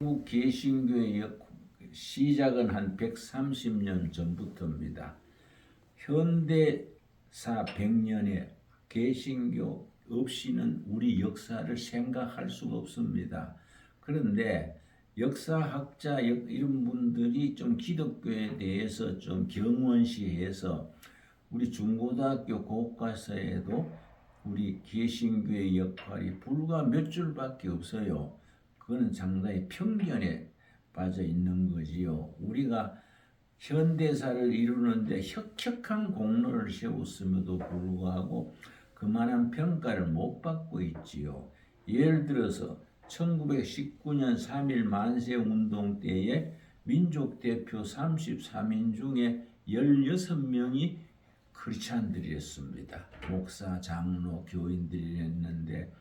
한국 개신교의 역- 시작은 한 130년 전부터입니다. 현대사 100년에 개신교 없이는 우리 역사를 생각할 수가 없습니다. 그런데 역사학자 역- 이런 분들이 좀 기독교에 대해서 좀 경원시해서 우리 중고등학교 교과서에도 우리 개신교의 역할이 불과 몇 줄밖에 없어요. 그거는 상당히 편견에 빠져 있는 거지요. 우리가 현대사를 이루는데 혁혁한 공로를 세웠음에도 불구하고 그만한 평가를 못 받고 있지요. 예를 들어서 1919년 3.1 만세 운동 때에 민족 대표 33인 중에 16명이 크리스찬들이었습니다. 목사, 장로, 교인들이 했는데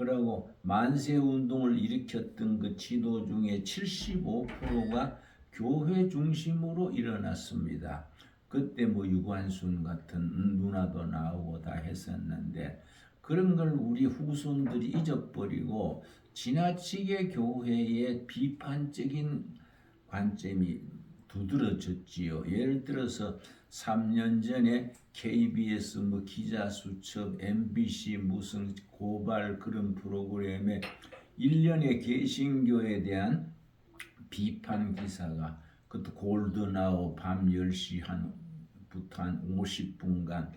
그러고 만세 운동을 일으켰던 그 지도 중에 75%가 교회 중심으로 일어났습니다. 그때 뭐 유관순 같은 누나도 나오고 다 했었는데 그런 걸 우리 후손들이 잊어버리고 지나치게 교회의 비판적인 관점이 두드러졌지요. 예를 들어서 3년 전에 KBS 뭐 기자 수첩, MBC 무슨 고발 그런 프로그램에 1년의 개신교에 대한 비판 기사가 그것도 골드나우 밤 10시 한부터 한 50분간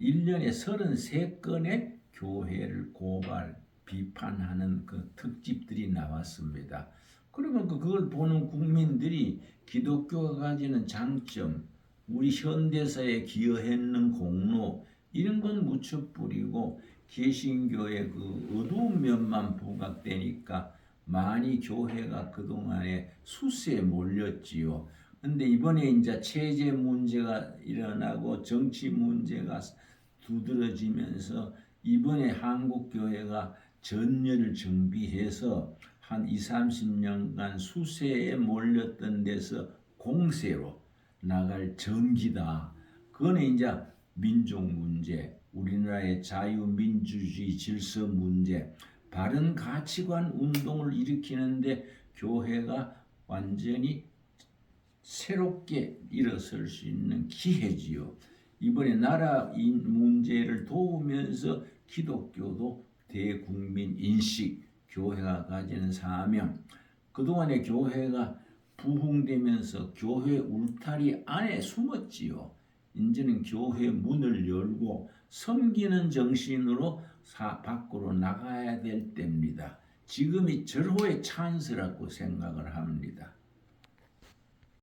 1년에 33건의 교회를 고발 비판하는 그 특집들이 나왔습니다. 그러면 그- 그걸 보는 국민들이 기독교가 가지는 장점, 우리 현대사에 기여했는 공로 이런 건 묻혀뿌리고 개신교의 그 어두운 면만 부각되니까 많이 교회가 그동안에 수세에 몰렸지요. 근데 이번에 이제 체제 문제가 일어나고 정치 문제가 두드러지면서 이번에 한국 교회가 전열을 정비해서 한 2, 30년간 수세에 몰렸던 데서 공세로 나갈 전기다. 그거는 이제 민족 문제, 우리나라의 자유민주주의 질서 문제, 바른 가치관 운동을 일으키는데 교회가 완전히 새롭게 일어설 수 있는 기회지요. 이번에 나라 인 문제를 도우면서 기독교도 대국민 인식, 교회가 가지는 사명, 그동안에 교회가 부흥되면서 교회 울타리 안에 숨었지요. 이제는 교회 문을 열고 섬기는 정신으로 사 밖으로 나가야 될 때입니다. 지금이 절호의 찬스라고 생각을 합니다.